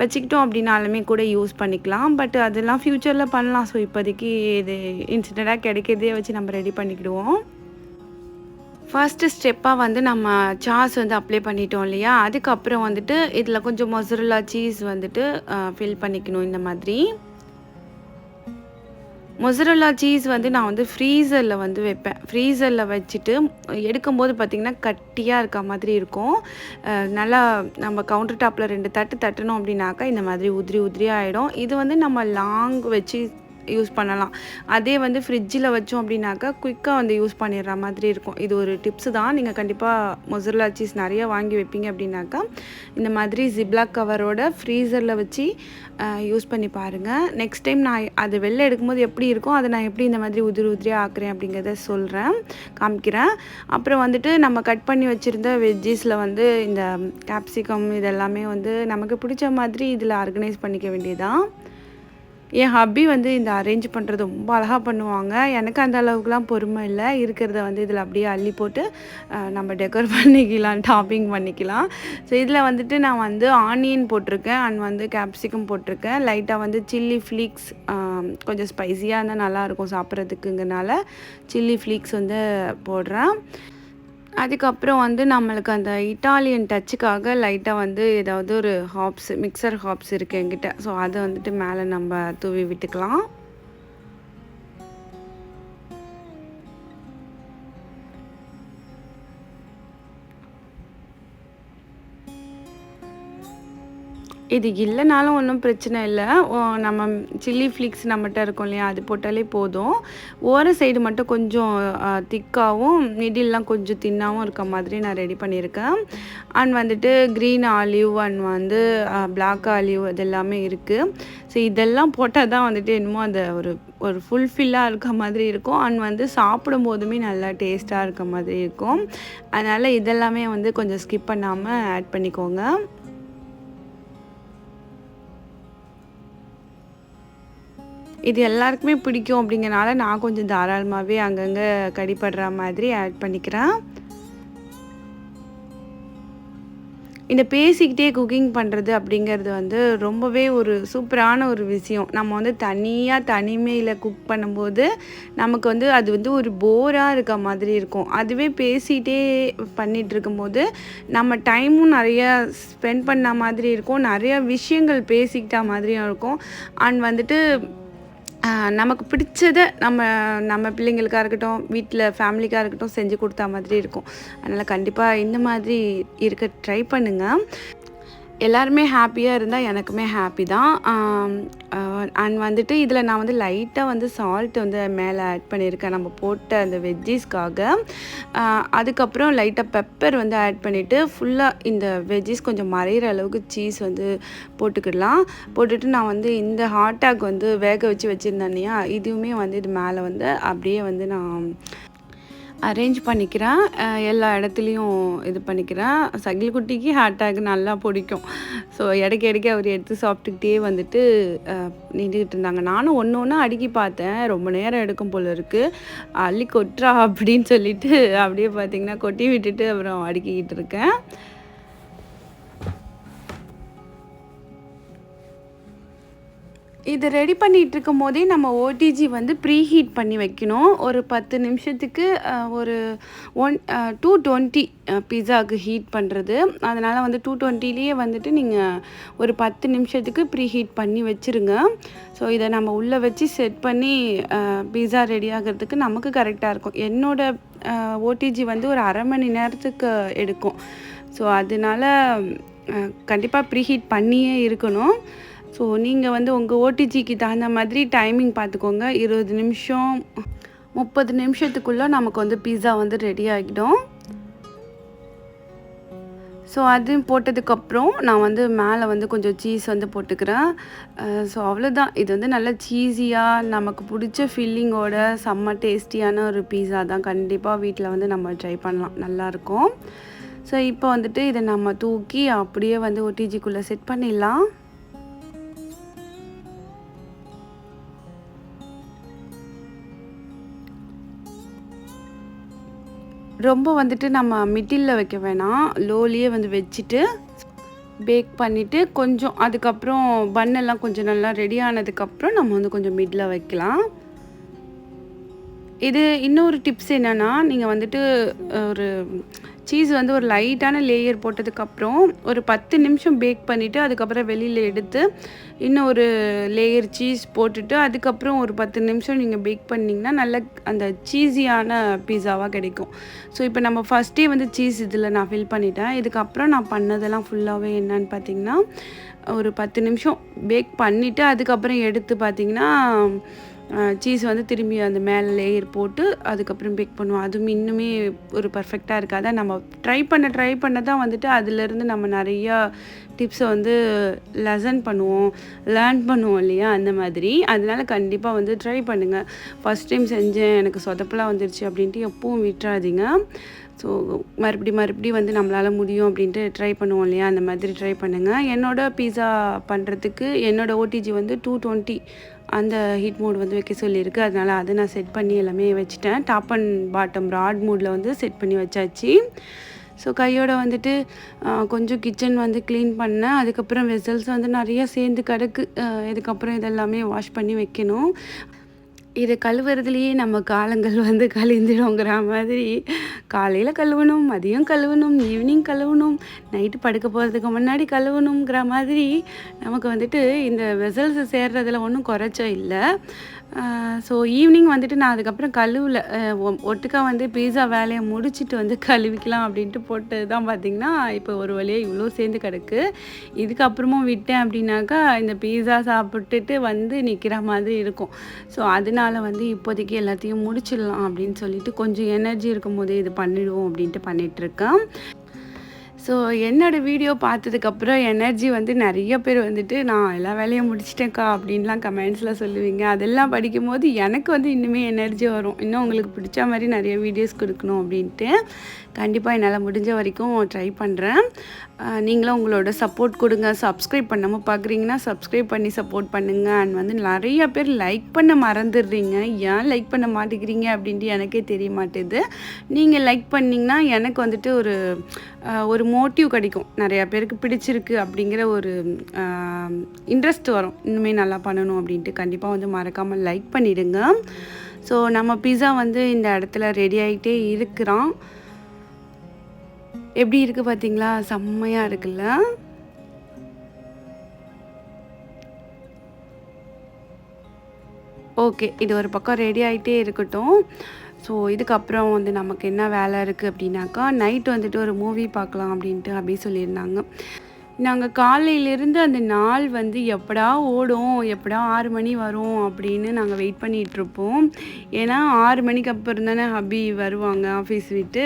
வச்சுக்கிட்டோம் அப்படின்னாலுமே கூட யூஸ் பண்ணிக்கலாம். பட் அதெல்லாம் ஃப்யூச்சரில் பண்ணலாம். ஸோ இப்போதைக்கு இது இன்சிடெண்ட்டாக கிடைக்கிறதே வச்சு நம்ம ரெடி பண்ணிக்கிடுவோம். ஃபஸ்ட்டு ஸ்டெப்பாக வந்து நம்ம சாஸ் வந்து அப்ளை பண்ணிட்டோம் இல்லையா? அதுக்கப்புறம் வந்துட்டு இதில் கொஞ்சம் மொசரலா சீஸ் வந்துட்டு ஃபில் பண்ணிக்கணும் இந்த மாதிரி. மொசரல்லா சீஸ் வந்து நான் வந்து ஃப்ரீசரில் வந்து வைப்பேன். ஃப்ரீசரில் வச்சுட்டு எடுக்கும்போது பார்த்திங்கன்னா கட்டியாக இருக்க மாதிரி இருக்கும். நல்லா நம்ம கவுண்டர் டாப்பில் ரெண்டு தட்டு தட்டணும் அப்படின்னாக்கா இந்த மாதிரி உதிரி உதிரி ஆகிடும் இது வந்து நம்ம லாங் வச்சு யூஸ் பண்ணலாம். அதே வந்து ஃப்ரிட்ஜில் வச்சோம் அப்படின்னாக்கா குயிக்காக வந்து யூஸ் பண்ணிடுற மாதிரி இருக்கும். இது ஒரு டிப்ஸு தான். நீங்கள் கண்டிப்பாக மொசரலா சீஸ் நிறைய வாங்கி வைப்பீங்க அப்படின்னாக்கா இந்த மாதிரி ஜிப்லாக் கவரோட ஃப்ரீசரில் வச்சு யூஸ் பண்ணி பாருங்கள் நெக்ஸ்ட் டைம் நான் அது வெளில எடுக்கும்போது எப்படி இருக்கும் அதை நான் எப்படி இந்த மாதிரி உதிரி உதிரியாக ஆக்குறேன் அப்படிங்கிறத சொல்கிறேன் காமிக்கிறேன். அப்புறம் வந்துட்டு நம்ம கட் பண்ணி வச்சுருந்த வெஜ்ஜீஸில் வந்து இந்த கேப்சிகம் இதெல்லாமே வந்து நமக்கு பிடிச்ச மாதிரி இதில் ஆர்கனைஸ் பண்ணிக்க வேண்டியதான் என் ஹப்பி வந்து இந்த அரேஞ்ச் பண்ணுறது ரொம்ப அழகாக பண்ணுவாங்க. எனக்கு அந்த அளவுக்குலாம் பொறுமை இல்லை. இருக்கிறத வந்து இதில் அப்படியே அள்ளி போட்டு நம்ம டெக்கோர் பண்ணிக்கலாம் டாப்பிங் பண்ணிக்கலாம். ஸோ இதில் வந்துட்டு நான் வந்து ஆனியன் போட்டிருக்கேன் அண்ட் வந்து கேப்சிகம் போட்டிருக்கேன். லைட்டாக வந்து சில்லி ஃப்ளீக்ஸ் கொஞ்சம் ஸ்பைஸியாக இருந்தால் நல்லாயிருக்கும் சாப்பிட்றதுக்குங்கிறனால. சில்லி ஃப்ளீக்ஸ் வந்து போடுறேன். அதுக்கப்புறம் வந்து நம்மளுக்கு அந்த இட்டாலியன் டச்சுக்காக லைட்டாக வந்து ஏதாவது ஒரு ஹாப்ஸ் மிக்சர் ஹாப்ஸ் இருக்குது என்கிட்ட. ஸோ அதை வந்துட்டு மேலே நம்ம தூவி விட்டுக்கலாம். இது இல்லைனாலும் ஒன்றும் பிரச்சனை இல்லை. நம்ம சில்லி ஃப்ளிக்ஸ் நம்மகிட்ட இருக்கும் இல்லையா? அது போட்டாலே போதும். ஓர சைடு மட்டும் கொஞ்சம் திக்காகவும் மிடில்லாம் கொஞ்சம் தின்னாகவும் இருக்க மாதிரி நான் ரெடி பண்ணியிருக்கேன். அண்ட் வந்துட்டு க்ரீன் ஆலிவ் அண்ட் வந்து பிளாக் ஆலிவ் இதெல்லாமே எல்லாமே இருக்குது ஸோ இதெல்லாம் போட்டால் தான் வந்துட்டு என்னமோ அந்த ஒரு ஒரு ஃபுல்ஃபில்லாக இருக்க மாதிரி இருக்கும். அண்ட் வந்து சாப்பிடும் போதுமே நல்லா டேஸ்ட்டாக இருக்க மாதிரி இருக்கும். அதனால் இதெல்லாமே வந்து கொஞ்சம் ஸ்கிப் பண்ணாமல் ஆட் பண்ணிக்கோங்க. இது எல்லாருக்குமே பிடிக்கும் அப்படிங்கறனால நான் கொஞ்சம் தாராளமாகவே அங்கங்கே கடிப்படுற மாதிரி ஆட் பண்ணிக்கிறேன். இந்த பேசிக்கிட்டே குக்கிங் பண்ணுறது அப்படிங்கிறது வந்து ரொம்பவே ஒரு சூப்பரான ஒரு விஷயம். நம்ம வந்து தனியாக தனிமையில் குக் பண்ணும்போது நமக்கு வந்து அது வந்து ஒரு போராக இருக்க மாதிரி இருக்கும். அதுவே பேசிகிட்டே பண்ணிகிட்டு இருக்கும்போது நம்ம டைமும் நிறையா ஸ்பெண்ட் பண்ண மாதிரி இருக்கும். நிறையா விஷயங்கள் பேசிக்கிட்ட மாதிரியும் இருக்கும். அண்ட் வந்துட்டு நமக்கு பிடிச்சதை நம்ம நம்ம பிள்ளைங்களுக்காக இருக்கட்டும் வீட்டில் ஃபேமிலிக்காக இருக்கட்டும் செஞ்சு கொடுத்தா மாதிரி இருக்கும். அதனால் கண்டிப்பாக இந்த மாதிரி இருக்க ட்ரை பண்ணுங்கள் எல்லாருமே ஹாப்பியாக இருந்தால் எனக்குமே ஹாப்பி தான். அண்ட் வந்துட்டு இதில் நான் வந்து லைட்டாக வந்து சால்ட் வந்து மேலே ஆட் பண்ணியிருக்கேன் நம்ம போட்ட அந்த வெஜ்ஜீஸ்க்காக அதுக்கப்புறம் லைட்டாக பெப்பர் வந்து ஆட் பண்ணிவிட்டு ஃபுல்லாக இந்த வெஜ்ஜீஸ் கொஞ்சம் மறையிற அளவுக்கு சீஸ் வந்து போட்டுக்கிடலாம். போட்டுட்டு நான் வந்து இந்த ஹாட் டாக் வந்து வேக வச்சு வச்சுருந்தேன் இல்லையா? இதுவுமே வந்து இது மேலே வந்து அப்படியே வந்து நான் அரேஞ்ச் பண்ணிக்கிறேன் எல்லா இடத்துலையும் இது பண்ணிக்கிறேன் சகில் குட்டிக்கு ஹேட்டாக் நல்லா பிடிக்கும். ஸோ இடைக்க இடைக்க அவர் எடுத்து சாப்பிட்டுக்கிட்டே வந்துட்டு நின்றுக்கிட்டு இருந்தாங்க. நானும் ஒன்று ஒன்று அடுக்கி பார்த்தேன். ரொம்ப நேரம் எடுக்கும் போல இருக்குது அள்ளி கொட்டுறா அப்படின்னு சொல்லிட்டு அப்படியே பார்த்தீங்கன்னா கொட்டி விட்டுட்டு அப்புறம் அடுக்கிக்கிட்டு இருக்கேன். இது ரெடி பண்ணிகிட்டு இருக்கும் போதே நம்ம ஓடிஜி வந்து ப்ரீ ஹீட் பண்ணி வைக்கணும். ஒரு பத்து நிமிஷத்துக்கு ஒரு ஒன் டூ டுவெண்ட்டி பிஸாவுக்கு ஹீட் பண்ணுறது அதனால் வந்து டூ டுவெண்ட்டிலேயே வந்துட்டு நீங்கள் ஒரு பத்து நிமிஷத்துக்கு ப்ரீ ஹீட் பண்ணி வச்சுருங்க. ஸோ இதை நம்ம உள்ளே வச்சு செட் பண்ணி பீஸா ரெடி ஆகிறதுக்கு நமக்கு கரெக்டாக இருக்கும். என்னோடய ஓடிஜி வந்து ஒரு அரை மணி நேரத்துக்கு எடுக்கும். ஸோ அதனால கண்டிப்பாக ப்ரீ ஹீட் பண்ணியே இருக்கணும். ஸோ நீங்கள் வந்து உங்கள் ஓடிஜிக்கு தகுந்த மாதிரி டைமிங் பார்த்துக்கோங்க இருபது நிமிஷம் முப்பது நிமிஷத்துக்குள்ளே நமக்கு வந்து பீஸா வந்து ரெடி ஆகிடும். ஸோ அதுவும் போட்டதுக்கப்புறம் நான் வந்து மேலே வந்து கொஞ்சம் சீஸ் வந்து போட்டுக்கிறேன். ஸோ அவ்வளோதான் இது வந்து நல்லா சீஸியாக நமக்கு பிடிச்ச ஃபில்லிங்கோட செம்ம டேஸ்டியான ஒரு பீஸா தான். கண்டிப்பாக வீட்டில் வந்து நம்ம ட்ரை பண்ணலாம். நல்லாயிருக்கும் ஸோ இப்போ வந்துட்டு இதை நம்ம தூக்கி அப்படியே வந்து ஒட்டிஜிக்குள்ளே செட் பண்ணிடலாம். ரொம்ப வந்துட்டு நம்ம மிட்டிலில் வைக்க வேணாம். லோலியே வந்து வச்சுட்டு பேக் பண்ணிவிட்டு கொஞ்சம் அதுக்கப்புறம் பன்னெல்லாம் கொஞ்சம் நல்லா ரெடி ஆனதுக்கப்புறம் நம்ம வந்து கொஞ்சம் மிடில் வைக்கலாம். இது இன்னொரு டிப்ஸ் என்னென்னா நீங்கள் வந்துட்டு ஒரு சீஸ் வந்து ஒரு லைட்டான லேயர் போட்டதுக்கப்புறம் ஒரு பத்து நிமிஷம் பேக் பண்ணிவிட்டு அதுக்கப்புறம் வெளியில் எடுத்து இன்னும் ஒரு லேயர் சீஸ் போட்டுட்டு அதுக்கப்புறம் ஒரு பத்து நிமிஷம் நீங்கள் பேக் பண்ணிங்கன்னா நல்ல அந்த சீஸியான பீஸாவாக கிடைக்கும். ஸோ இப்போ நம்ம ஃபஸ்ட்டே வந்து சீஸ் இதில் நான் ஃபில் பண்ணிட்டேன். இதுக்கப்புறம் நான் பண்ணதெல்லாம் ஃபுல்லாகவே என்னன்னு பார்த்தீங்கன்னா ஒரு பத்து நிமிஷம் பேக் பண்ணிவிட்டு அதுக்கப்புறம் எடுத்து பார்த்தீங்கன்னா சீஸ் வந்து திரும்பி அந்த மேலே லேயர் போட்டு அதுக்கப்புறம் பேக் பண்ணுவோம். அதுவும் இன்னுமே ஒரு பர்ஃபெக்டாக இருக்காது. நம்ம ட்ரை பண்ண ட்ரை பண்ண தான் வந்துட்டு அதுலேருந்து நம்ம நிறையா டிப்ஸை வந்து லெசன் பண்ணுவோம். லேர்ன் பண்ணுவோம் இல்லையா? அந்த மாதிரி. அதனால் கண்டிப்பாக வந்து ட்ரை பண்ணுங்கள் ஃபஸ்ட் டைம் செஞ்சேன். எனக்கு சொதப்பெல்லாம் வந்துருச்சு அப்படின்ட்டு எப்பவும் விட்டுறாதீங்க. ஸோ மறுபடி மறுபடி வந்து நம்மளால் முடியும் அப்படின்ட்டு ட்ரை பண்ணுவோம் இல்லையா? அந்த மாதிரி ட்ரை பண்ணுங்கள் என்னோட பீஸா பண்ணுறதுக்கு என்னோடய ஓடிஜி வந்து டூ டுவெண்ட்டி அந்த ஹீட் மோட் வந்து வைக்க சொல்லியிருக்கு. அதனால் அதை நான் செட் பண்ணி எல்லாமே வச்சுட்டேன். டாப் அண்ட் பாட்டம் ராட் மோடில் வந்து செட் பண்ணி வச்சாச்சு. ஸோ கையோட வந்துட்டு கொஞ்சம் கிச்சன் வந்து க்ளீன் பண்ணேன். அதுக்கப்புறம் வெசல்ஸ் வந்து நிறைய சேர்ந்து கிடக்கு இதுக்கப்புறம் இதெல்லாமே வாஷ் பண்ணி வைக்கணும். இதை கழுவுறதுலேயே நம்ம காலங்கள் வந்து கழிந்துடுங்கிற மாதிரி. காலையில் கழுவணும் மதியம் கழுவணும் ஈவினிங் கழுவணும் நைட்டு படுக்க போகிறதுக்கு முன்னாடி கழுவணுங்கிற மாதிரி நமக்கு வந்துட்டு இந்த வெசல்ஸ் சேர்றதில் ஒன்றும் குறைச்சோ இல்லை. ஸோ ஈவினிங் வந்துட்டு நான் அதுக்கப்புறம் கழுவல. ஒ- ஒட்டுக்கா வந்து பீஸா வேலையை முடிச்சிட்டு வந்து கழுவிக்கலாம் அப்படின்ட்டு போட்டு தான் பார்த்தீங்கன்னா இப்போ ஒரு வழியாக இவ்வளோ சேர்ந்து கிடக்கு. இதுக்கப்புறமும் விட்டேன் அப்படின்னாக்கா இந்த பீஸா சாப்பிட்டுட்டு வந்து நிற்கிற மாதிரி இருக்கும். ஸோ அதனால வந்து இப்போதைக்கு எல்லாத்தையும் முடிச்சிடலாம் அப்படின்னு சொல்லிட்டு கொஞ்சம் எனர்ஜி இருக்கும் போதே இது பண்ணிடுவோம் அப்படின்ட்டு பண்ணிகிட்ருக்கேன் ஸோ என்னோடய வீடியோ பார்த்ததுக்கப்புறம் எனர்ஜி வந்து நிறைய பேர் வந்துட்டு நான் எல்லா வேலையும் முடிச்சிட்டேன்க்கா அப்படின்லாம் கமெண்ட்ஸில் சொல்லுவீங்க. அதெல்லாம் படிக்கும்போது எனக்கு வந்து இன்னுமே எனர்ஜி வரும். இன்னும் உங்களுக்கு பிடிச்ச மாதிரி நிறைய வீடியோஸ் கொடுக்கணும் அப்படின்ட்டு. கண்டிப்பாக என்னால் முடிஞ்ச வரைக்கும் ட்ரை பண்ணுறேன் நீங்களும் உங்களோட சப்போர்ட் கொடுங்க. சப்ஸ்கிரைப் பண்ணாமல் பார்க்குறீங்கன்னா சப்ஸ்கிரைப் பண்ணி சப்போர்ட் பண்ணுங்கள் அண்ட் வந்து நிறைய பேர் லைக் பண்ண மறந்துடுறீங்க. ஏன் லைக் பண்ண மாட்டேங்கிறீங்க அப்படின்ட்டு எனக்கே தெரிய மாட்டேது. நீங்கள் லைக் பண்ணிங்கன்னா எனக்கு வந்துட்டு ஒரு ஒரு மோட்டிவ் கிடைக்கும். நிறையா பேருக்கு பிடிச்சிருக்கு அப்படிங்கிற ஒரு இன்ட்ரெஸ்ட் வரும். இன்னுமே நல்லா பண்ணணும் அப்படின்ட்டு கண்டிப்பாக வந்து மறக்காமல் லைக் பண்ணிவிடுங்க ஸோ நம்ம பிஸா வந்து இந்த இடத்துல ரெடி ஆகிட்டே இருக்கிறோம் எப்படி இருக்குது பார்த்தீங்களா செம்மையாக இருக்குல்ல? ஓகே இது ஒரு பக்கம் ரெடி ஆகிட்டே இருக்கட்டும். ஸோ இதுக்கப்புறம் வந்து நமக்கு என்ன வேலை இருக்குது அப்படின்னாக்கா நைட் வந்துட்டு ஒரு மூவி பார்க்கலாம் அப்படின்ட்டு அப்படி சொல்லியிருந்தாங்க. நாங்கள் காலையிலேருந்து அந்த நாள் வந்து எப்படா ஓடும் எப்படா ஆறு மணி வரும் அப்படின்னு நாங்கள் வெயிட் பண்ணிகிட்ருப்போம் ஏன்னா ஆறு மணிக்கு அப்புறம் தானே ஹபி வருவாங்க ஆஃபீஸ் விட்டு.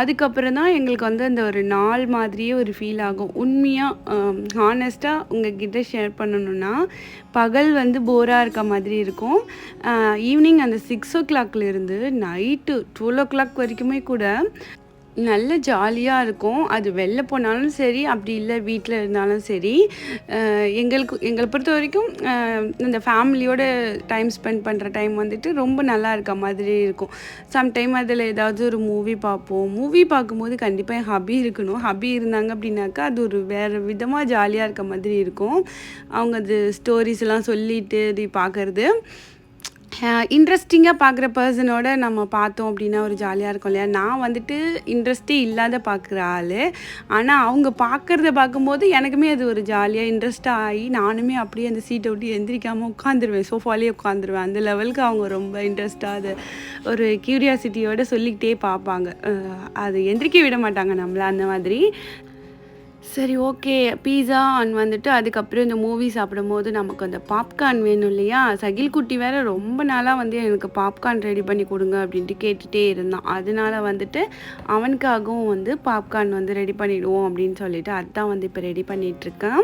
அதுக்கப்புறம் தான் எங்களுக்கு வந்து அந்த ஒரு நாள் மாதிரியே ஒரு ஃபீல் ஆகும். உண்மையாக ஹானஸ்ட்டாக உங்ககிட்ட ஷேர் பண்ணணுன்னா பகல் வந்து போராக இருக்க மாதிரி இருக்கும். ஈவினிங் அந்த சிக்ஸ் ஓ கிளாக்லேருந்து நைட்டு டுவெல் ஓ கிளாக் வரைக்குமே கூட நல்ல ஜாலியாக இருக்கும். அது வெளில போனாலும் சரி அப்படி இல்லை வீட்டில் இருந்தாலும் சரி. எங்களுக்கு எங்களை பொறுத்த வரைக்கும் இந்த ஃபேமிலியோட டைம் ஸ்பெண்ட் பண்ணுற டைம் வந்துட்டு ரொம்ப நல்லா இருக்க மாதிரி இருக்கும். சம்டைம் அதில் ஏதாவது ஒரு மூவி பார்ப்போம். மூவி பார்க்கும்போது கண்டிப்பாக என் ஹபி இருக்கணும். ஹபி இருந்தாங்க அப்படின்னாக்கா அது ஒரு வேறு விதமாக ஜாலியாக இருக்க மாதிரி இருக்கும். அவங்க அது ஸ்டோரிஸ்லாம் சொல்லிட்டு இது பார்க்குறது. இன்ட்ரெஸ்டிங்காக பார்க்குற பர்சனோட நம்ம பார்த்தோம் அப்படின்னா ஒரு ஜாலியாக இருக்கும் இல்லையா? நான் வந்துட்டு இன்ட்ரெஸ்டே இல்லாத பார்க்குற ஆள். ஆனால் அவங்க பார்க்குறத பார்க்கும்போது எனக்குமே அது ஒரு ஜாலியாக இன்ட்ரெஸ்டாக ஆகி நானுமே அப்படியே அந்த சீட்டை விட்டு எந்திரிக்காமல் உட்காந்துருவேன் சோஃபாலேயே உட்காந்துருவேன் அந்த லெவலுக்கு அவங்க ரொம்ப இன்ட்ரெஸ்டாக அது ஒரு க்யூரியாசிட்டியோட சொல்லிக்கிட்டே பார்ப்பாங்க. அது எந்திரிக்க விட மாட்டாங்க நம்மள அந்த மாதிரி. சரி ஓகே. பீஸா அண்ட் வந்துட்டு அதுக்கப்புறம் இந்த மூவி சாப்பிடும்போது நமக்கு அந்த பாப்கார்ன் வேணும் இல்லையா? சகில் குட்டி வேற ரொம்ப நாளாக வந்து எனக்கு பாப்கார்ன் ரெடி பண்ணி கொடுங்க அப்படின்ட்டு கேட்டுகிட்டே இருந்தான். அதனால வந்துட்டு அவனுக்காகவும் வந்து பாப்கார்ன் வந்து ரெடி பண்ணிவிடுவோம் அப்படின்னு சொல்லிட்டு அதுதான் வந்து இப்போ ரெடி பண்ணிகிட்ருக்கேன்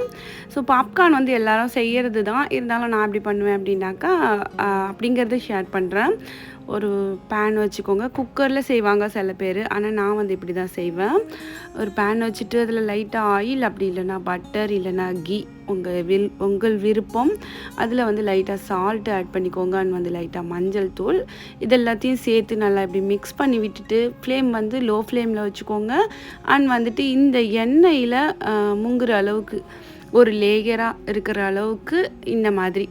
ஸோ பாப்கார்ன் வந்து எல்லாரும் செய்கிறது தான் இருந்தாலும் நான் அப்படி பண்ணுவேன் அப்படின்னாக்கா அப்படிங்கிறத ஷேர் பண்ணுறேன் ஒரு பேன் வச்சுக்கோங்க. குக்கரில் செய்வாங்க சில பேர். ஆனால் நான் வந்து இப்படி தான் செய்வேன். ஒரு பேன் வச்சுட்டு அதில் லைட்டாக ஆயில் அப்படி இல்லைன்னா பட்டர் இல்லைன்னா கீ உங்கள் வில் உங்கள் விருப்பம். அதில் வந்து லைட்டாக சால்ட் ஆட் பண்ணிக்கோங்க. அண்ட் வந்து லைட்டாக மஞ்சள் தூள். இது எல்லாத்தையும் சேர்த்து நல்லா இப்படி மிக்ஸ் பண்ணி விட்டுட்டு ஃப்ளேம் வந்து லோ ஃப்ளேமில் வச்சுக்கோங்க. அண்ட் வந்துட்டு இந்த எண்ணெயில் முங்குற அளவுக்கு ஒரு லேயராக இருக்கிற அளவுக்கு இந்த மாதிரி.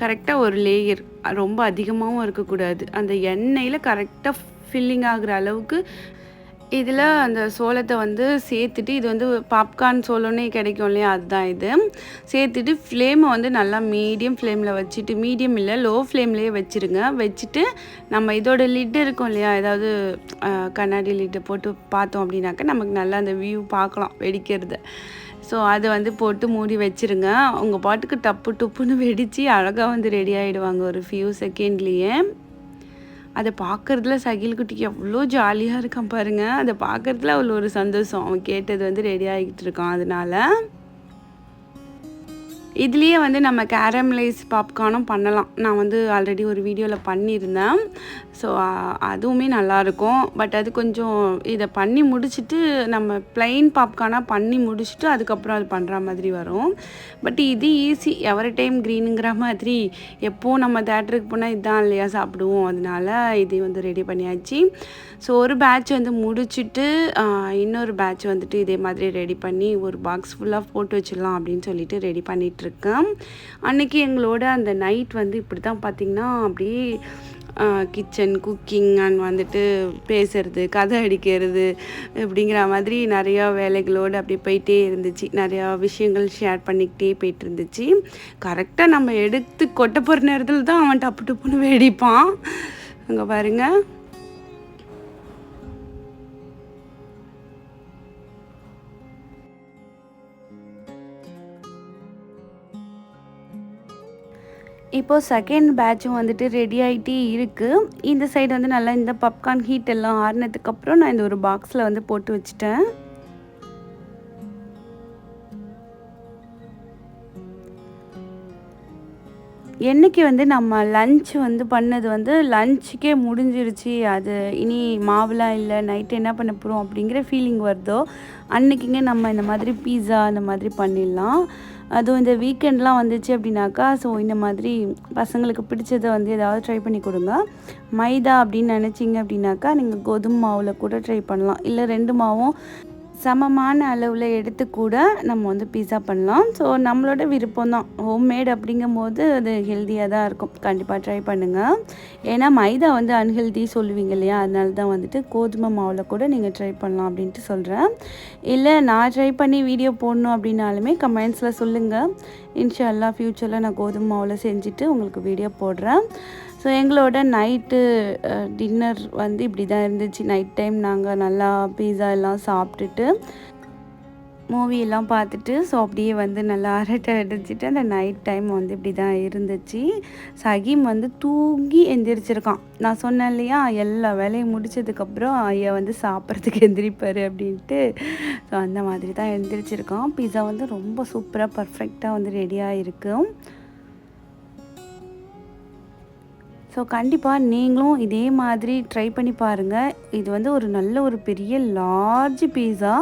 கரெக்டாக ஒரு லேயர் ரொம்ப அதிகமாகவும் இருக்கக்கூடாது. அந்த எண்ணெயில் கரெக்டாக ஃபில்லிங் ஆகுற அளவுக்கு இதில் அந்த சோளத்தை வந்து சேர்த்துட்டு இது வந்து பாப்கார்ன் சோளம்னே கிடைக்கும் இல்லையா? அதுதான் இது. சேர்த்துட்டு ஃப்ளேமை வந்து நல்லா மீடியம் ஃப்ளேமில் வச்சுட்டு மீடியம் இல்லை லோ ஃப்ளேம்லேயே வச்சுருங்க. வச்சுட்டு நம்ம இதோட லிட்டு இருக்கும் இல்லையா? ஏதாவது கண்ணாடி லிட்டை போட்டு பார்த்தோம் அப்படின்னாக்கா நமக்கு நல்லா அந்த வியூ பார்க்கலாம் வெடிக்கிறது. ஸோ அதை வந்து போட்டு மூடி வச்சிருங்க. உங்கள் பாட்டுக்கு டப்பு டப்புன்னு வெடித்து அழகாக வந்து ரெடி ஆகிடுவாங்க ஒரு ஃபியூ செகண்ட்லேயே அதை பார்க்குறதுல சகில் குட்டிக்கு எவ்வளோ ஜாலியாக இருக்கான் பாருங்கள் அதை பார்க்குறதுல அவ்வளோ ஒரு சந்தோஷம். அவன் கேட்டது வந்து ரெடி ஆகிட்டு இருக்கான் அதனால. இதுலேயே வந்து நம்ம கேரமலைஸ் பாப்கார்னும் பண்ணலாம். நான் வந்து ஆல்ரெடி ஒரு வீடியோவில் பண்ணியிருந்தேன். ஸோ அதுவுமே நல்லாயிருக்கும் பட் அது கொஞ்சம் இதை பண்ணி முடிச்சுட்டு நம்ம பிளெயின் பாப்கார்னாக பண்ணி முடிச்சுட்டு அதுக்கப்புறம் அது பண்ணுற மாதிரி வரும். பட் இது ஈஸி எவரி டைம் க்ரீனுங்கிற மாதிரி எப்போது நம்ம தேட்டருக்கு போனால் இதுதான் இல்லையா சாப்பிடுவோம். அதனால இது வந்து ரெடி பண்ணியாச்சு. ஸோ ஒரு பேட்ச் வந்து முடிச்சுட்டு இன்னொரு பேட்ச் வந்துட்டு இதே மாதிரி ரெடி பண்ணி ஒரு பாக்ஸ் ஃபுல்லாக போட்டு வச்சிடலாம் அப்படின்னு சொல்லிட்டு ரெடி பண்ணிகிட்ருக்கேன் அன்றைக்கி எங்களோட அந்த நைட் வந்து இப்படி தான் பார்த்திங்கன்னா அப்படியே கிச்சன் குக்கிங் அண்ட் வந்துட்டு பேசுறது கதை அடிக்கிறது அப்படிங்கிற மாதிரி நிறையா வேலைகளோடு அப்படி போயிட்டே இருந்துச்சு. நிறையா விஷயங்கள் ஷேர் பண்ணிக்கிட்டே போயிட்டு இருந்துச்சு. கரெக்டாக நம்ம எடுத்து கொட்ட போகிற நேரத்தில் தான் அவன் டப்பு டப்புன்னு வெடிப்பான். அங்கே பாருங்கள் இப்போது செகண்ட் பேட்சும் வந்துட்டு ரெடி ஆகிட்டே இருக்குது இந்த சைடு வந்து நல்லா இந்த பப்கார்ன் ஹீட் எல்லாம் ஆறுனதுக்கப்புறம் நான் இந்த ஒரு பாக்ஸில் வந்து போட்டு வச்சுட்டேன். என்னைக்கு வந்து நம்ம லஞ்ச் வந்து பண்ணது வந்து லஞ்சுக்கே முடிஞ்சிருச்சு. அது இனி மாவுலாம் இல்லை நைட்டு என்ன பண்ண போகிறோம் அப்படிங்கிற ஃபீலிங் வருதோ அன்னைக்குங்க நம்ம இந்த மாதிரி பீஸா அந்த மாதிரி பண்ணிடலாம். அதுவும் இந்த வீக்கெண்ட்லாம் வந்துச்சு அப்படின்னாக்கா ஸோ இந்த மாதிரி பசங்களுக்கு பிடிச்சதை வந்து ஏதாவது ட்ரை பண்ணி கொடுங்க. மைதா அப்படின்னு நினச்சிங்க அப்படின்னாக்கா நீங்கள் கோதுமை மாவில் கூட ட்ரை பண்ணலாம். இல்லை ரெண்டு மாவும் சமமான அளவில் எடுத்து கூட நம்ம வந்து பீஸா பண்ணலாம். ஸோ நம்மளோட விருப்பம் தான் ஹோம்மேட் அப்படிங்கும்போது அது ஹெல்த்தியாக தான் இருக்கும். கண்டிப்பாக ட்ரை பண்ணுங்கள் ஏன்னா மைதா வந்து அன்ஹெல்தி சொல்லுவீங்க இல்லையா? அதனால தான் வந்துட்டு கோதுமை மாவில் கூட நீங்கள் ட்ரை பண்ணலாம் அப்படின்ட்டு சொல்கிறேன் இல்லை நான் ட்ரை பண்ணி வீடியோ போடணும் அப்படின்னாலுமே கமெண்ட்ஸில் சொல்லுங்கள் இன்ஷால்லா ஃப்யூச்சரில் நான் கோதுமை மாவில் செஞ்சுட்டு உங்களுக்கு வீடியோ போடுறேன். ஸோ எங்களோட நைட்டு டின்னர் வந்து இப்படி தான் இருந்துச்சு. நைட் டைம் நாங்கள் நல்லா பீஸா எல்லாம் சாப்பிட்டுட்டு மூவியெல்லாம் பார்த்துட்டு ஸோ அப்படியே வந்து நல்லா அரட்டை அடிச்சுட்டு அந்த நைட் டைம் வந்து இப்படி தான் இருந்துச்சு. சகீம் வந்து தூங்கி எந்திரிச்சிருக்கான். நான் சொன்னேன் இல்லையா எல்லா வேலையும் முடிச்சதுக்கப்புறம் ஐயா வந்து சாப்பிட்றதுக்கு எந்திரிப்பார் அப்படின்ட்டு. ஸோ அந்த மாதிரி தான் எந்திரிச்சிருக்கான். பீஸா வந்து ரொம்ப சூப்பராக பர்ஃபெக்டாக வந்து ரெடியாக இருக்கும் ஸோ கண்டிப்பாக நீங்களும் இதே மாதிரி ட்ரை பண்ணி பாருங்கள் இது வந்து ஒரு நல்ல ஒரு பெரிய லார்ஜ் பீஸா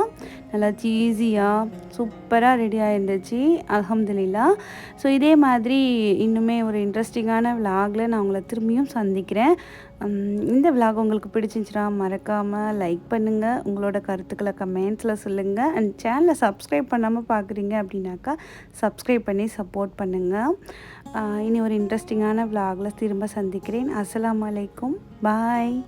நல்லா சீஸியாக சூப்பராக ரெடி ஆயிருந்துச்சு. அல்ஹம்துலில்லா. ஸோ இதே மாதிரி இன்னுமே ஒரு இன்ட்ரெஸ்டிங்கான விலாகில் நான் உங்களை திரும்பியும் சந்திக்கிறேன். இந்த விலாக் உங்களுக்கு பிடிச்சிருந்துச்சுன்னா மறக்காமல் லைக் பண்ணுங்கள் உங்களோட கருத்துக்களை கமெண்ட்ஸில் சொல்லுங்கள் அண்ட் சேனலை சப்ஸ்கிரைப் பண்ணாமல் பார்க்குறீங்க அப்படின்னாக்கா சப்ஸ்கிரைப் பண்ணி சப்போர்ட் பண்ணுங்கள் இனி ஒரு இன்ட்ரெஸ்டிங்கான விலாகில் திரும்ப சந்திக்கிறேன். அஸ்லாம் அலைக்கும். பாய்